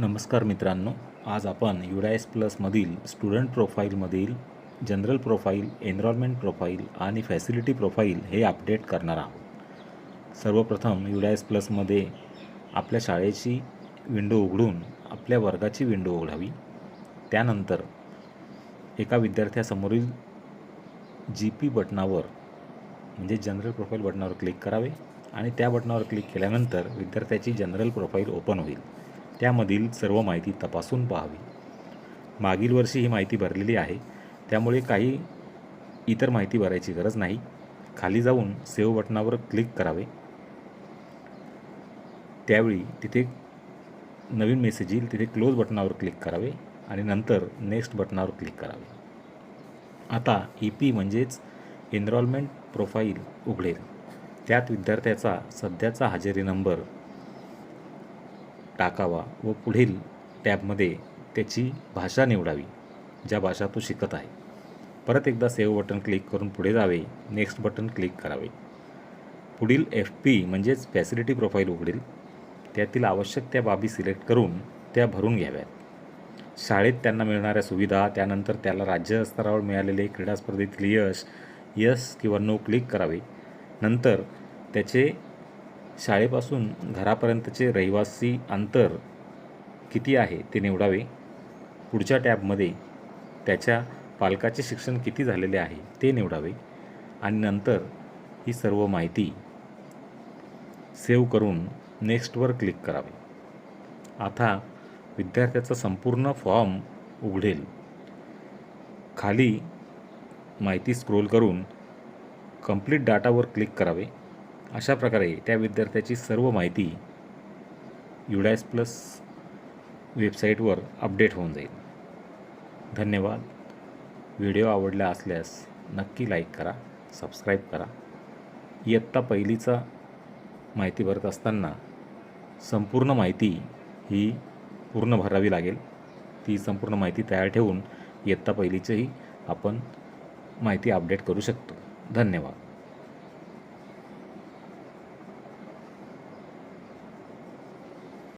नमस्कार मित्रांनो. आज आपण युडायस प्लसमधील स्टुडंट प्रोफाईलमधील जनरल प्रोफाईल एनरॉलमेंट प्रोफाईल आणि फॅसिलिटी प्रोफाईल हे अपडेट करणार आहोत. सर्वप्रथम युडायस प्लसमध्ये आपल्या शाळेची विंडो उघडून आपल्या वर्गाची विंडो उघडावी. त्यानंतर एका विद्यार्थ्यासमोरील जी पी बटनावर म्हणजे जनरल प्रोफाईल बटनावर क्लिक करावे आणि त्या बटनावर क्लिक केल्यानंतर विद्यार्थ्याची जनरल प्रोफाईल ओपन होईल. त्यामधील सर्व माहिती तपासून पाहावी. मागील वर्षी ही माहिती भरलेली आहे. त्यामुळे काही इतर माहिती भरायची गरज नाही. खाली जाऊन सेव्ह बटनावर क्लिक करावे. त्यावेळी तिथे नवीन मेसेज येईल. तिथे क्लोज बटनावर क्लिक करावे आणि नंतर नेक्स्ट बटनावर क्लिक करावे. आता ई पी म्हणजेच एनरॉलमेंट प्रोफाईल उघडेल. त्यात विद्यार्थ्याचा सध्याचा हजेरी नंबर टाकावा व पुढील टॅबमध्ये त्याची भाषा निवडावी ज्या भाषा तो शिकत आहे. परत एकदा सेव्ह बटन क्लिक करून पुढे जावे नेक्स्ट बटन क्लिक करावे. पुढील एफ पी म्हणजेच फॅसिलिटी प्रोफाईल उघडेल. त्यातील आवश्यक त्या बाबी सिलेक्ट करून त्या भरून घ्याव्यात. शाळेत त्यांना मिळणाऱ्या सुविधा त्यानंतर त्याला राज्यस्तरावर मिळालेले क्रीडा स्पर्धेतील यश यस किंवा नो क्लिक करावे. नंतर त्याचे शाळेपासून घरापर्यंतचे रहिवासी अंतर किती आहे ते निवडावे? पुढच्या टॅबमध्ये त्याच्या पालकाचे शिक्षण किती झालेले आहे ते निवडावे आणि नंतर ही सर्व माहिती सेव्ह करून नेक्स्टवर क्लिक करावे. आता विद्यार्थ्याचा संपूर्ण फॉर्म उघडेल. खाली माहिती स्क्रोल करून कंप्लीट डाटावर क्लिक करावे. अशा प्रकारे त्या विद्यार्थ्याची सर्व माहिती युडायस प्लस वेबसाईटवर अपडेट होऊन जाईल. धन्यवाद. व्हिडिओ आवडला असल्यास नक्की लाईक करा सबस्क्राईब करा. इयत्ता पहिलीचा माहिती भरत असताना संपूर्ण माहिती ही पूर्ण भरावी लागेल. ती संपूर्ण माहिती तयार ठेवून इयत्ता पहिलीचंही आपण माहिती अपडेट करू शकतो. धन्यवाद.